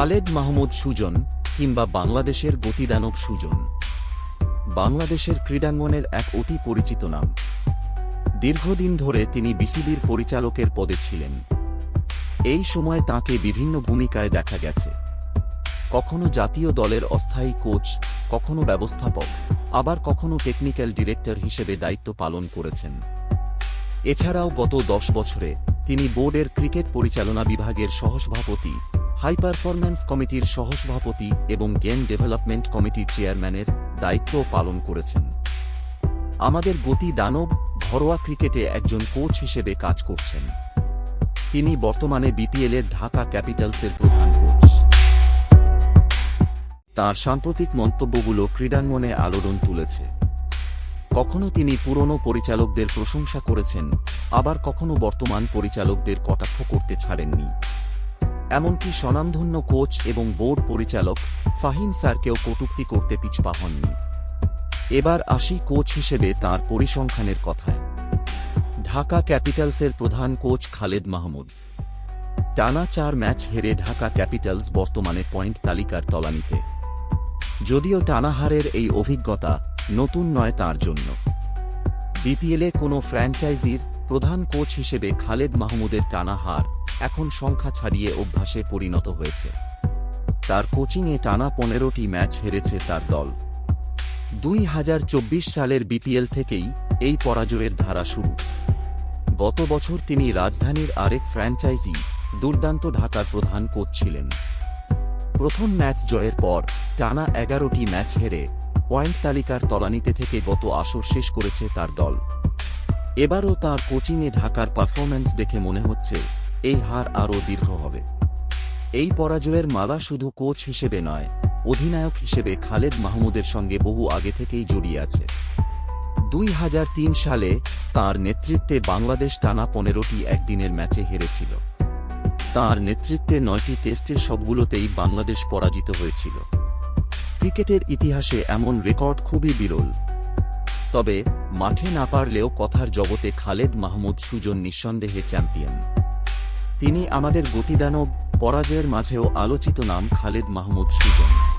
খালেদ মাহমুদ সুজন কিংবা বাংলাদেশের গতিদানব সুজন। বাংলাদেশের ক্রীড়াঙ্গনের এক অতি পরিচিত নাম। দীর্ঘদিন ধরে তিনি বিসিবির পরিচালকের পদে ছিলেন। এই সময় তাকে বিভিন্ন ভূমিকায় দেখা গেছে। কখনো জাতীয় দলের অস্থায়ী কোচ, কখনো ব্যবস্থাপক, আবার কখনো টেকনিক্যাল ডিরেক্টর হিসেবে দায়িত্ব পালন করেছেন। এছাড়াও গত দশ বছরে তিনি বোর্ডের ক্রিকেট পরিচালনা বিভাগের সহসভাপতি হাই পারফরম্যান্স কমিটির সহসভাপতি এবং গেম ডেভেলপমেন্ট কমিটির চেয়ারম্যানের দায়িত্ব পালন করেছেন। আমাদের গতি দানব, ঘরোয়া ক্রিকেটে একজন কোচ হিসেবে কাজ করছেন। তিনি বর্তমানে বিপিএলের ঢাকা ক্যাপিটালসের প্রধান কোচ। তার সাম্প্রতিক মন্তব্যগুলো ক্রীড়াঙ্গনে আলোড়ন তুলেছে। কখনো তিনি পুরনো পরিচালকদের প্রশংসা করেছেন, আবার কখনো বর্তমান পরিচালকদের কটাক্ষ করতে ছাড়েননি। এমনকি স্বনামধন্য কোচ এবং বোর্ড পরিচালক ফাহিম স্যারকেও কটূক্তি করতে পিছপা হননি। এবার আসি কোচ হিসেবে তার পরিসংখ্যানের কথায়। ঢাকা ক্যাপিটালসের প্রধান কোচ খালেদ মাহমুদ। টানা চার ম্যাচ হেরে ঢাকা ক্যাপিটালস বর্তমানে পয়েন্ট তালিকার তলানিতে। যদিও টানাহারের এই অভিজ্ঞতা নতুন নয় তার জন্য। বিপিএলে কোনো ফ্র্যাঞ্চাইজির প্রধান কোচ হিসেবে খালেদ মাহমুদের টানা হার এখন সংখ্যা ছাড়িয়ে অভ্যাসে পরিণত হয়েছে। তার কোচিংয়ে টানা পনেরোটি ম্যাচ হেরেছে তার দল। দুই হাজার চব্বিশ সালের বিপিএল থেকেই এই পরাজয়ের ধারা শুরু। গত বছর তিনি রাজধানীর আরেক ফ্র্যাঞ্চাইজি, দুর্দান্ত ঢাকার প্রধান কোচ ছিলেন। প্রথম ম্যাচ জয়ের পর টানা এগারোটি ম্যাচ হেরে পয়েন্ট তালিকার তলানিতে থেকে গত আসর শেষ করেছে তার দল। এবারও তার কোচিংয়ে ঢাকার পারফরম্যান্স দেখে মনে হচ্ছে এই হার আরও দীর্ঘ হবে। এই পরাজয়ের মালা শুধু কোচ হিসেবে নয়, অধিনায়ক হিসেবে খালেদ মাহমুদের সঙ্গে বহু আগে থেকেই জড়িয়ে আছে। দুই হাজার তিন সালে তার নেতৃত্বে বাংলাদেশ টানা পনেরোটি একদিনের ম্যাচে হেরেছিল। তার নেতৃত্বে নয়টি টেস্টের সবগুলোতেই বাংলাদেশ পরাজিত হয়েছিল। ক্রিকেটের ইতিহাসে এমন রেকর্ড খুবই বিরল। তবে মাঠে না পারলেও কথার জগতে খালেদ মাহমুদ সুজন নিঃসন্দেহে চ্যাম্পিয়ন। তিনি আমাদের গতিদানব পরাজয়ের মাঝেও আলোচিত নাম খালেদ মাহমুদ সুজন।